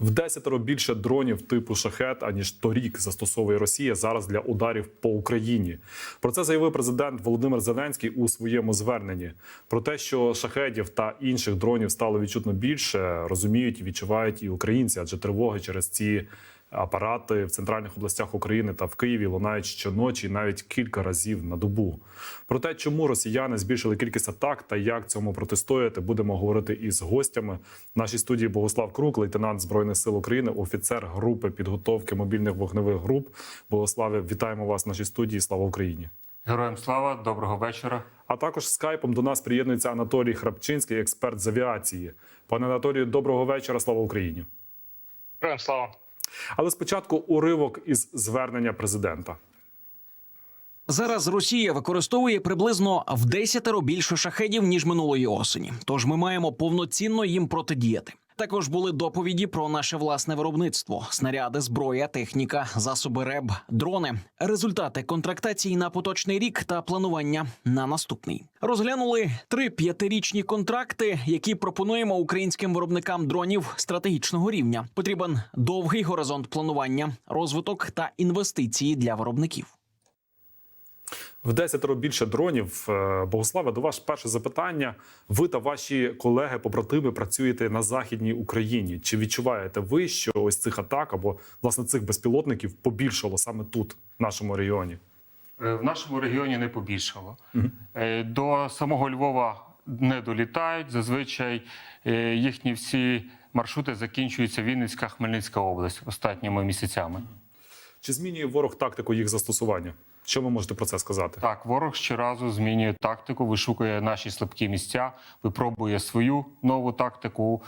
В десятеро більше дронів типу шахет аніж торік застосовує Росія зараз для ударів по Україні. Про це заявив президент Володимир Зеленський у своєму зверненні. Про те, що шахетів та інших дронів стало відчутно більше, розуміють і відчувають і українці, адже тривоги через ці апарати в центральних областях України та в Києві лунають щоночі, навіть кілька разів на добу. Про те, чому росіяни збільшили кількість атак та як цьому протистояти, будемо говорити із гостями. В нашій студії Богослав Крук, лейтенант збройних сил України, офіцер групи підготовки мобільних вогневих груп. Богославе, вітаємо вас в нашій студії. Слава Україні! Героям слава, доброго вечора. А також скайпом до нас приєднується Анатолій Храпчинський, експерт з авіації. Пане Анатолію, доброго вечора. Слава Україні! Героям слава. Але спочатку уривок із звернення президента. Зараз Росія використовує приблизно в десятеро більше шахедів ніж минулої осені. Тож ми маємо повноцінно їм протидіяти. Також були доповіді про наше власне виробництво: снаряди, зброя, техніка, засоби РЕБ, дрони, результати контрактації на поточний рік та планування на наступний. Розглянули три п'ятирічні контракти, які пропонуємо українським виробникам дронів стратегічного рівня. Потрібен довгий горизонт планування, розвиток та інвестиції для виробників. В десятеро більше дронів. Е, Богославе, до вас перше запитання. Ви та ваші колеги, побратими, працюєте на західній Україні. Чи відчуваєте ви, що ось цих атак або власне цих безпілотників побільшало саме тут, в нашому регіоні? Е, В нашому регіоні не побільшало. Е, До самого Львова не долітають. Зазвичай їхні всі маршрути закінчуються Вінницька, Хмельницька область останніми місяцями. Чи змінює ворог тактику їх застосування? Що ви можете про це сказати? Так, ворог щоразу змінює тактику, вишукує наші слабкі місця, випробує свою нову тактику.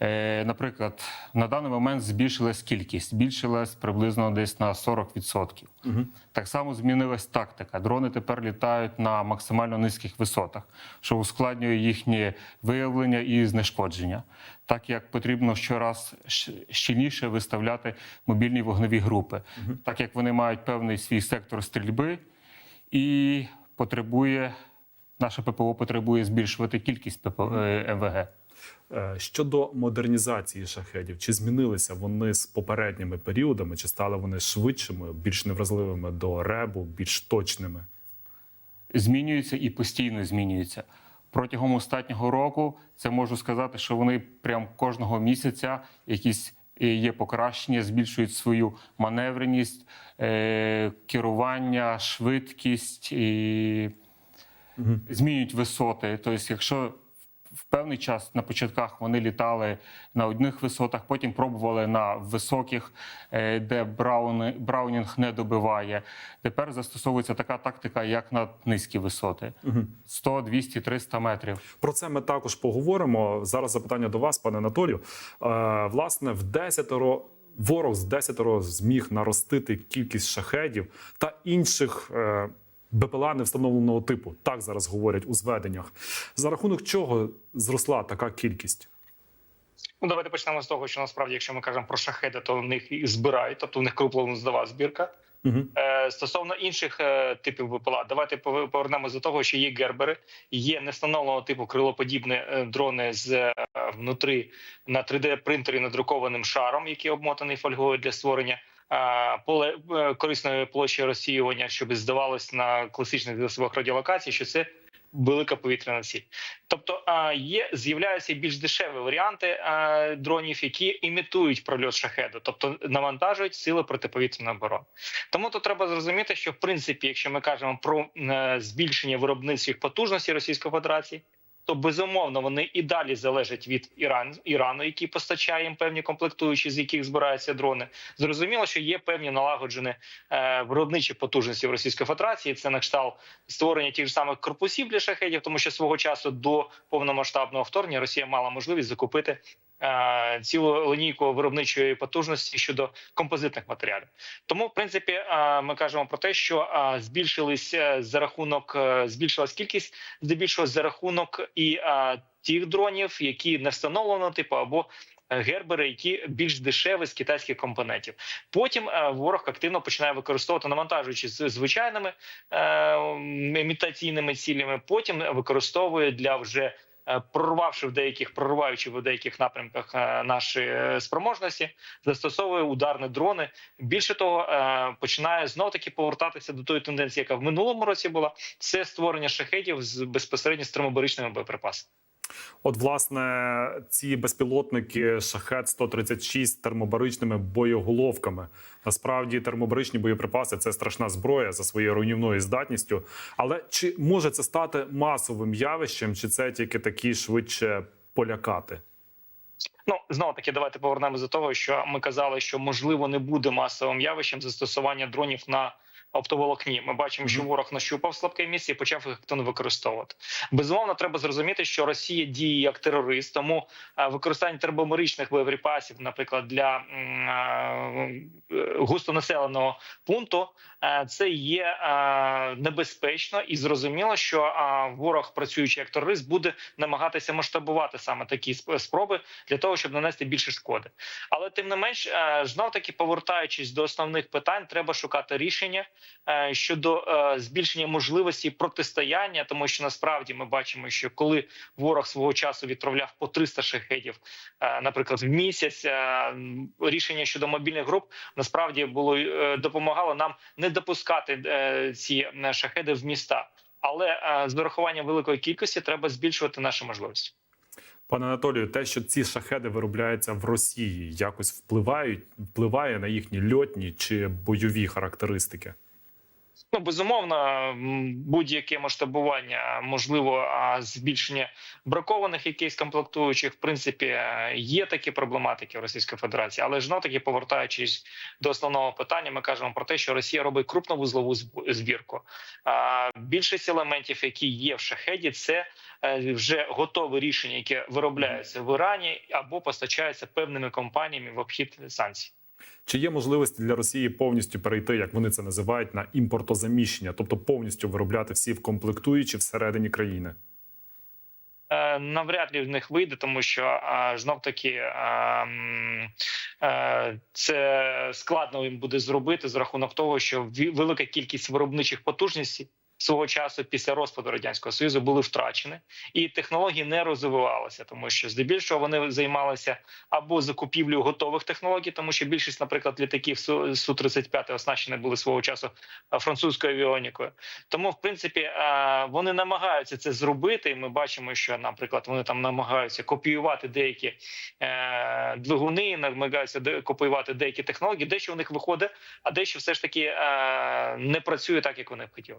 Е, наприклад, на даний момент збільшилась кількість, збільшилась приблизно десь на 40%. Так само змінилась тактика. Дрони тепер літають на максимально низьких висотах, що ускладнює їхнє виявлення і знешкодження. Так як потрібно щораз щільніше виставляти мобільні вогневі групи, так як вони мають певний свій сектор стрільби і потребує. Наше ППО потребує збільшувати кількість МВГ. Е, Щодо модернізації шахедів, чи змінилися вони з попередніми періодами, чи стали вони швидшими, більш невразливими до ребу, більш точними? змінюються і постійно змінюються. Протягом останнього року це можу сказати, що вони прям кожного місяця якісь е, є покращення, збільшують свою маневреність, е, керування, швидкість і змінюють висоти. Тобто, якщо в певний час на початках вони літали на одних висотах, потім пробували на високих, е, де Браун, Браунінг не добиває. Тепер застосовується така тактика, як на низькі висоти: 100, 200, 300 метрів. Про це ми також поговоримо. Зараз запитання до вас, пане Анатолію. Е, власне, в десятеро ворог з десятеро зміг наростити кількість шахедів та інших. Е, БПЛА невстановленого типу, так зараз говорять у зведеннях. За рахунок чого зросла така кількість? Ну давайте почнемо з того, що насправді, якщо ми кажемо про шахеди, то в них їх збирають, тобто у них крупнозадова збірка. Угу. Е, стосовно інших е, типів БПЛА, давайте пов- повернемося до того, що є гербери, є нестановленого типу крилоподібні е, дрони з е, внутрі на 3D принтері надрукованим шаром, який обмотаний фольгою для створення. Е, Поле е, корисної площі розсіювання, щоб здавалось на класичних засобах радіолокації, що це велика повітряна ціль. Тобто є з'являються більш дешеві варіанти дронів, які імітують прольот шахеду, тобто навантажують сили протиповітряної оборони. Тому тут треба зрозуміти, що в принципі, якщо ми кажемо про е, збільшення виробницьких потужностей Російської Федерації. То безумовно вони і далі залежать від Іран, Ірану, який постачає їм певні комплектуючі, з яких збираються дрони. Зрозуміло, що є певні налагоджені е, виробничі потужності в Російської Федерації. Це на кшталт створення тих ж самих корпусів для шахетів, тому що свого часу до повномасштабного вторгнення Росія мала можливість закупити цілу лінійку виробничої потужності щодо композитних матеріалів. Тому, в принципі, е, ми кажемо про те, що е, збільшились е, за рахунок е, збільшилась кількість, здебільшого за рахунок і е, тих дронів, які не встановлено типу або е, Гербери, які більш дешеві з китайських компонентів. Потім е, ворог активно починає використовувати, навантажуючи з звичайними е, імітаційними цілями. Потім використовує для вже е, прорвавши в деяких прориваючи в деяких напрямках е, наші е, спроможності, застосовує ударні дрони. Більше того, е, починає знов таки повертатися до тої тенденції, яка в минулому році була. Це створення шахедів з безпосередньо з термобаричними боєприпасами. От, власне, ці безпілотники шахет 136 термобаричними боєголовками. Насправді, термобаричні боєприпаси це страшна зброя за своєю руйнівною здатністю. Але чи може це стати масовим явищем, чи це тільки такі швидше полякати? Ну знову таки, давайте повернемося до того, що ми казали, що можливо не буде масовим явищем застосування дронів на оптоволокні. Ми бачимо, що ворог нащупав слабке місце і почав їх активно використовувати. Безумовно, треба зрозуміти, що Росія діє як терорист, тому е, використання термобаричних боєприпасів, наприклад, для е, густонаселеного пункту, е, це є небезпечно і зрозуміло, що ворог, працюючи як терорист, буде намагатися масштабувати саме такі спроби для того, щоб нанести більше шкоди. Але тим не менш, е, знов таки повертаючись до основних питань, треба шукати рішення е, щодо е, збільшення можливості протистояння, тому що насправді ми бачимо, що коли ворог свого часу відправляв по 300 шахедів, е, наприклад, в місяць, рішення щодо мобільних груп насправді було допомагало нам не допускати ці шахеди в міста. Але з урахуванням великої кількості треба збільшувати наші можливості. Пане Анатолію, те, що ці шахеди виробляються в Росії, якось впливають, впливає на їхні льотні чи бойові характеристики. Ну безумовно, будь-яке масштабування, можливо, збільшення бракованих якихось комплектуючих, в принципі, е, є такі проблематики в Російської Федерації, але ж таки повертаючись до основного питання, ми кажемо про те, що Росія робить крупновузлову зб- збірку. Більшість елементів, які є в шахеді, це е, вже готове рішення, яке виробляється в Ірані або постачається певними компаніями в обхід санкцій. Чи є можливості для Росії повністю перейти, як вони це називають, на імпортозаміщення, тобто повністю виробляти всі вкомплектуючі всередині країни? Е, навряд ли в них вийде, тому що знов таки це складно їм буде зробити з рахунок того, що велика кількість виробничих потужностей свого часу після розпаду радянського союзу були втрачені, і технології не розвивалися, тому що здебільшого вони займалися або закупівлею готових технологій, тому що більшість, наприклад, літаків су 35 оснащені були свого часу французькою авіонікою. Тому, в принципі, вони намагаються це зробити. І ми бачимо, що, наприклад, вони там намагаються копіювати деякі е, двигуни, намагаються копіювати деякі технології. Дещо у них виходить, а дещо все ж таки е, не працює так, як вони б хотіли.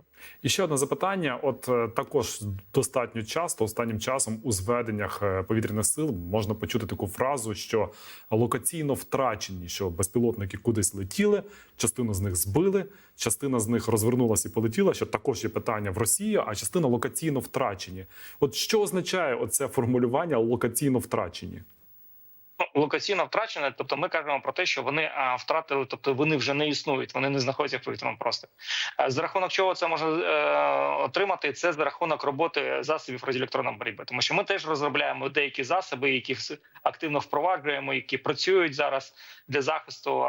Ще одне запитання: от е, також достатньо часто останнім часом у зведеннях е, повітряних сил можна почути таку фразу, що локаційно втрачені, що безпілотники кудись летіли, частину з них збили, частина з них розвернулася і полетіла. Що також є питання в Росії, а частина локаційно втрачені. От що означає оце формулювання локаційно втрачені? Локаційно втрачене, тобто ми кажемо про те, що вони втратили, тобто вони вже не існують, вони не знаходяться в повітряному просторі. За рахунок чого це можна е, отримати? Це за рахунок роботи засобів радіоелектронної боротьби, тому що ми теж розробляємо деякі засоби, які активно впроваджуємо, які працюють зараз для захисту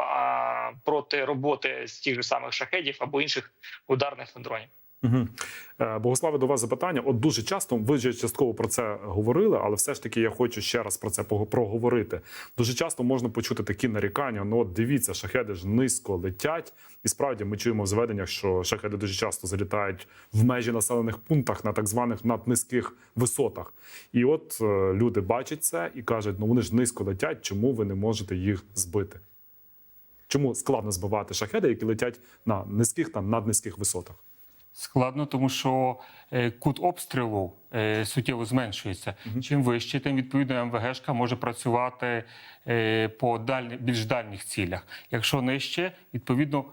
проти роботи з тих же самих шахедів або інших ударних дронів. Угу. Богославе, до вас запитання. От дуже часто ви вже частково про це говорили, але все ж таки я хочу ще раз про це проговорити. Дуже часто можна почути такі нарікання. Ну, от дивіться, шахеди ж низько летять, і справді ми чуємо в зведеннях, що шахеди дуже часто залітають в межі населених пунктах на так званих наднизьких висотах. І от е, люди бачать це і кажуть: ну вони ж низько летять, чому ви не можете їх збити? Чому складно збивати шахеди, які летять на низьких там наднизьких висотах? Складно, тому що е, кут обстрілу е, суттєво зменшується. Чим вище, тим відповідно МВГшка може працювати е, по дальні, більш дальніх цілях. Якщо нижче, відповідно.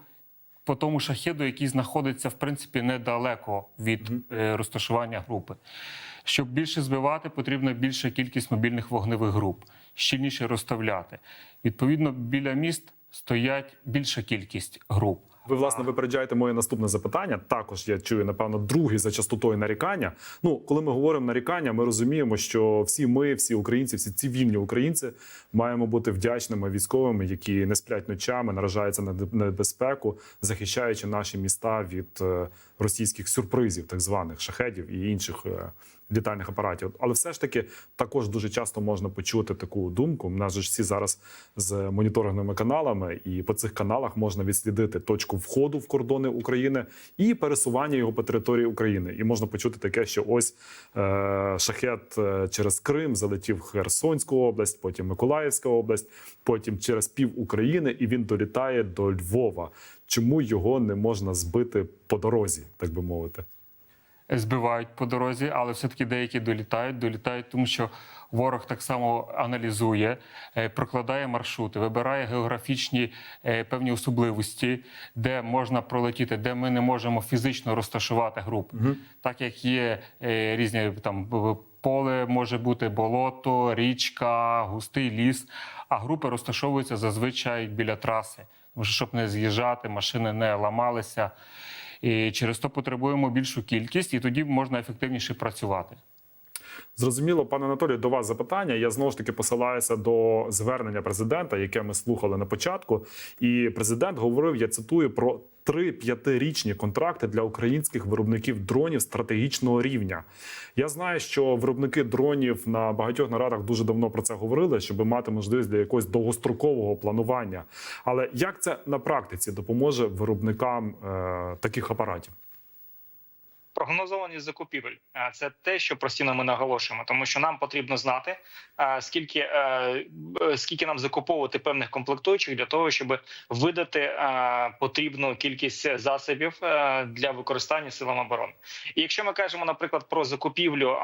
По тому шахеду, який знаходиться в принципі недалеко від е, розташування групи. Щоб більше збивати, потрібна більша кількість мобільних вогневих груп, щільніше розставляти. Відповідно, біля міст стоять більша кількість груп. Ви власне випереджаєте моє наступне запитання. Також я чую, напевно, другий за частотою нарікання. Ну, коли ми говоримо нарікання, ми розуміємо, що всі ми, всі українці, всі цивільні українці, маємо бути вдячними військовими, які не сплять ночами, наражаються на небезпеку, захищаючи наші міста від е, російських сюрпризів, так званих шахедів і інших е, літальних апаратів. Але все ж таки також дуже часто можна почути таку думку. У нас же всі зараз з моніторинговими каналами, і по цих каналах можна відслідити точку входу в кордони України і пересування його по території України. І можна почути таке, що ось е, шахет е, через Крим залетів в Херсонську область, потім Миколаївська область, потім через пів України, і він долітає до Львова. Чому його не можна збити по дорозі, так би мовити? Збивають по дорозі, але все-таки деякі долітають. Долітають, тому що ворог так само аналізує, е, прокладає маршрути, вибирає географічні е, певні особливості, де можна пролетіти, де ми не можемо фізично розташувати групу. Так як є е, різні там поле, може бути болото, річка, густий ліс. А групи розташовуються зазвичай біля траси, тому що щоб не з'їжджати, машини не ламалися. І через то потребуємо більшу кількість, і тоді можна ефективніше працювати. Зрозуміло, пане Анатолію, до вас запитання. Я знову ж таки посилаюся до звернення президента, яке ми слухали на початку. І президент говорив: я цитую про три п'ятирічні контракти для українських виробників дронів стратегічного рівня. Я знаю, що виробники дронів на багатьох нарадах дуже давно про це говорили, щоб мати можливість для якогось довгострокового планування. Але як це на практиці допоможе виробникам е, таких апаратів? Прогнозованість закупівель Е, це те, що постійно ми наголошуємо, тому що нам потрібно знати е, скільки е, скільки нам закуповувати певних комплектуючих для того, щоб видати потрібну кількість засобів для використання силам оборони. І якщо ми кажемо, наприклад, про закупівлю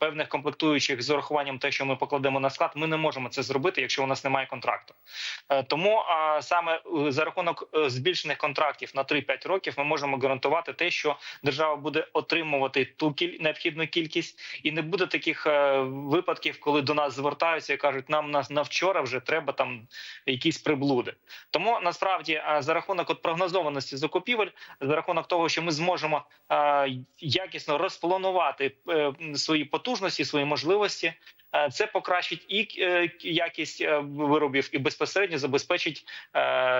певних комплектуючих з урахуванням те, що ми покладемо на склад, ми не можемо це зробити, якщо у нас немає контракту. Тому саме за рахунок збільшених контрактів на 3-5 років ми можемо гарантувати те, що держава буде отримувати ту кіль... необхідну кількість, і не буде таких е, випадків, коли до нас звертаються і кажуть, нам на, на вчора вже треба там якісь приблуди. Тому насправді е, за рахунок от прогнозованості закупівель, за рахунок того, що ми зможемо е, якісно розпланувати свої потужності, свої можливості. Це покращить і якість виробів, і безпосередньо забезпечить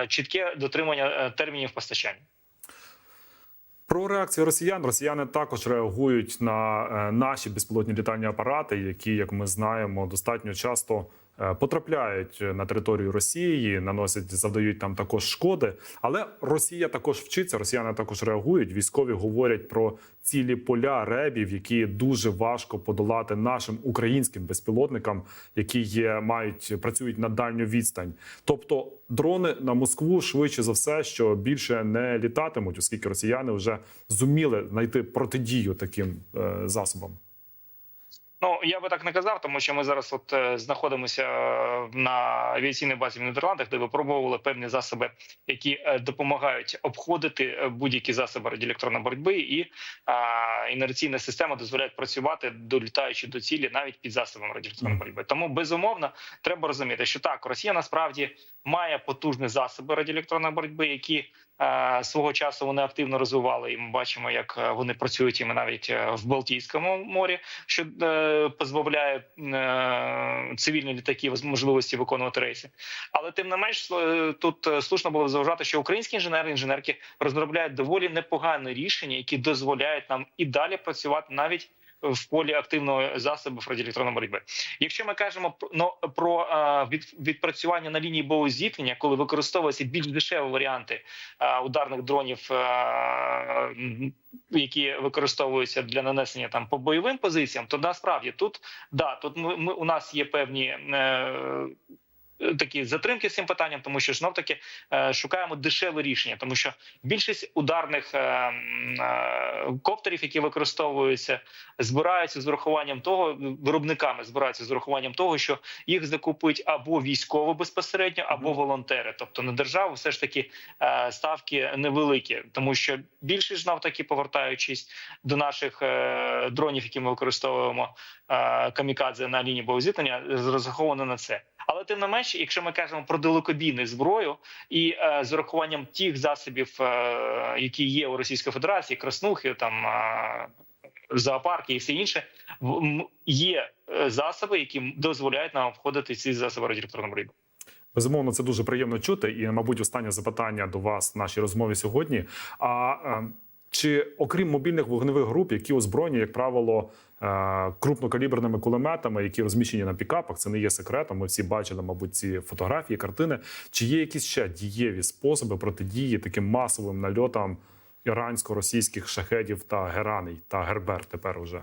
чітке дотримання термінів постачання. Про реакцію росіян. Росіяни також реагують на е, наші безпілотні літальні апарати, які, як ми знаємо, достатньо часто потрапляють на територію Росії, наносять, завдають там також шкоди. Але Росія також вчиться, росіяни також реагують. Військові говорять про цілі поля ребів, які дуже важко подолати нашим українським безпілотникам, які є, мають працюють на дальню відстань. Тобто дрони на Москву швидше за все, що більше не літатимуть, оскільки росіяни вже зуміли знайти протидію таким е, засобам. Ну я би так не казав, тому що ми зараз от е, знаходимося е, на авіаційній базі в Нідерландах, де випробовували певні засоби, які е, допомагають обходити будь-які засоби радіоелектронної боротьби, і е, інерційна система дозволяє працювати, долітаючи до цілі, навіть під засобами радіоелектронної боротьби. Тому безумовно треба розуміти, що так Росія насправді має потужні засоби радіоелектронної боротьби, які свого часу вони активно розвивали, і ми бачимо, як вони працюють іми навіть е, в Балтійському морі, що позбавляє е, цивільні літаки з можливості виконувати рейси. Але тим не менш, е, тут е, слушно було зауважати, що українські інженери інженерки розробляють доволі непогане рішення, які дозволяють нам і далі працювати навіть. В полі активного засобів радіоелектронної боротьби. Якщо ми кажемо про, ну, е, відпрацювання на лінії боєзіткнення, коли використовуються більш дешеві варіанти е, ударних дронів, е, які використовуються для нанесення там по бойовим позиціям, то насправді тут да тут ми, ми у нас є певні. Е, Такі затримки з цим питанням, тому що знов таки е, шукаємо дешеве рішення, тому що більшість ударних е, коптерів, які використовуються, збираються з урахуванням того, виробниками збираються з урахуванням того, що їх закупують або військово безпосередньо, або волонтери. Тобто на державу все ж таки ставки невеликі, тому що більшість знов таки повертаючись до наших дронів, які ми використовуємо камікадзе на лінії боєзіткнення, розраховано на це. Але тим не менш, якщо ми кажемо про далекобійну зброю і е, з урахуванням тих засобів, е, які є у Російської Федерації, краснухи, там е, зоопарки і все інше, є е, засоби, які дозволяють нам обходити ці засоби радіоелектронної боротьби. Безумовно, це дуже приємно чути. І, мабуть, останнє запитання до вас в нашій розмові сьогодні. А е, Чи окрім мобільних вогневих груп, які озброєні, як правило, е, крупнокаліберними кулеметами, які розміщені на пікапах, це не є секретом. Ми всі бачили, мабуть, ці фотографії, картини. Чи є якісь ще дієві способи протидії таким масовим нальотам ірансько-російських шахедів та гераней та гербер тепер уже?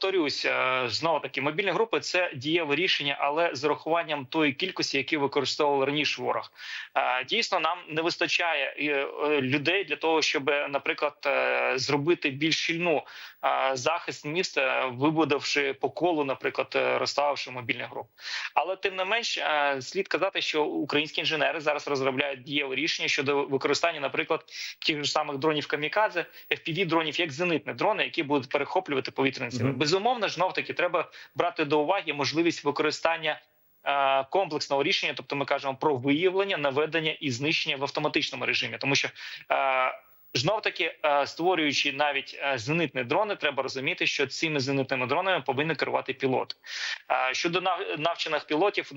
Повторюсь, е, знову таки, мобільні групи це дієве рішення, але з урахуванням тої кількості, які використовував раніше ворог. Е, Дійсно, нам не вистачає е, людей для того, щоб, наприклад, зробити більш щільну захист міста, вибудовши по колу, наприклад, е, розставивши мобільні групи. Але тим не менш, е, слід казати, що українські інженери зараз розробляють дієве рішення щодо використання, наприклад, тих ж самих дронів камікадзе, fpv дронів як зенитні дрони, які будуть перехоплювати повітряні сили. Мгм. Безумовно, знов таки треба брати до уваги можливість використання. е, Комплексного рішення, тобто ми кажемо про виявлення, наведення і знищення в автоматичному режимі, тому що е, знов таки е, створюючи навіть е, зенитні дрони, треба розуміти, що цими зенитними дронами повинні керувати пілот. Е, Щодо навчених пілотів,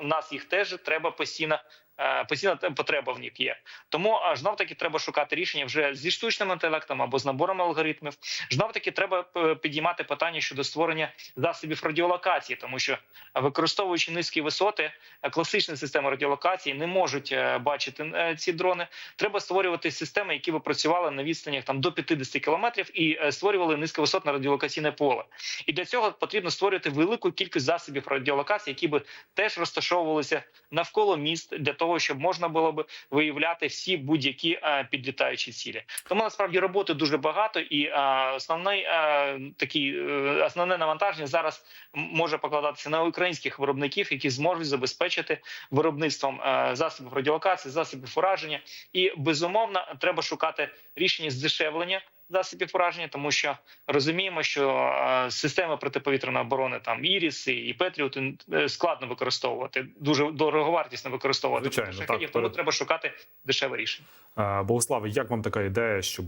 у нас їх теж треба постійно. Е, Постійна потреба в них є, тому знов таки треба шукати рішення вже зі штучним інтелектом або з набором алгоритмів. Знов таки треба е, підіймати питання щодо створення засобів радіолокації, тому що використовуючи низькі висоти, е, класичні системи радіолокації не можуть бачити ці дрони. Треба створювати системи, які би працювали на відстанях там до 50 кілометрів і створювали низьковисотне радіолокаційне поле. І для цього потрібно створювати велику кількість засобів радіолокації, які би теж розташовувалися навколо міст для того, щоб можна було б виявляти всі будь-які е, підлітаючі цілі. Тому насправді роботи дуже багато, і е, основний е, такий основне навантаження зараз може покладатися на українських виробників, які зможуть забезпечити виробництвом засобів радіолокації, засобів ураження. І безумовно треба шукати рішення здешевлення засобів ураження, тому що розуміємо, що е, системи протиповітряної оборони, там іріси і Петріоти е, складно використовувати, дуже дороговартісно використовувати Звичайно, проти так, тому перед- треба шукати дешеве рішення. Е, Богославе, як вам така ідея, щоб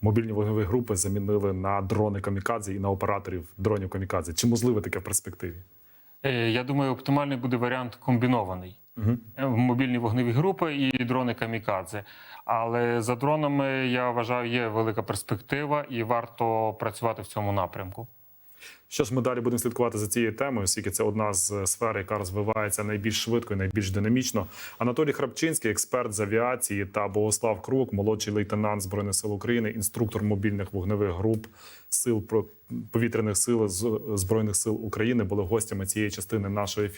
мобільні вогневі групи замінили на дрони камікадзе і на операторів дронів камікадзе? Чи можливе таке в перспективі? Е, Я думаю, оптимальний буде варіант комбінований. Угу. Мобільні вогневі групи і дрони камікадзе. Але за дронами я вважаю, є велика перспектива, і варто працювати в цьому напрямку. Що ж, ми далі будемо слідкувати за цією темою, оскільки це одна з сфер, яка розвивається найбільш швидко і найбільш динамічно. Анатолій Храпчинський, експерт з авіації, та Богослав Крук, молодший лейтенант збройних сил України, інструктор мобільних вогневих груп сил повітряних сил збройних сил України, були гостями цієї частини нашого ефіру.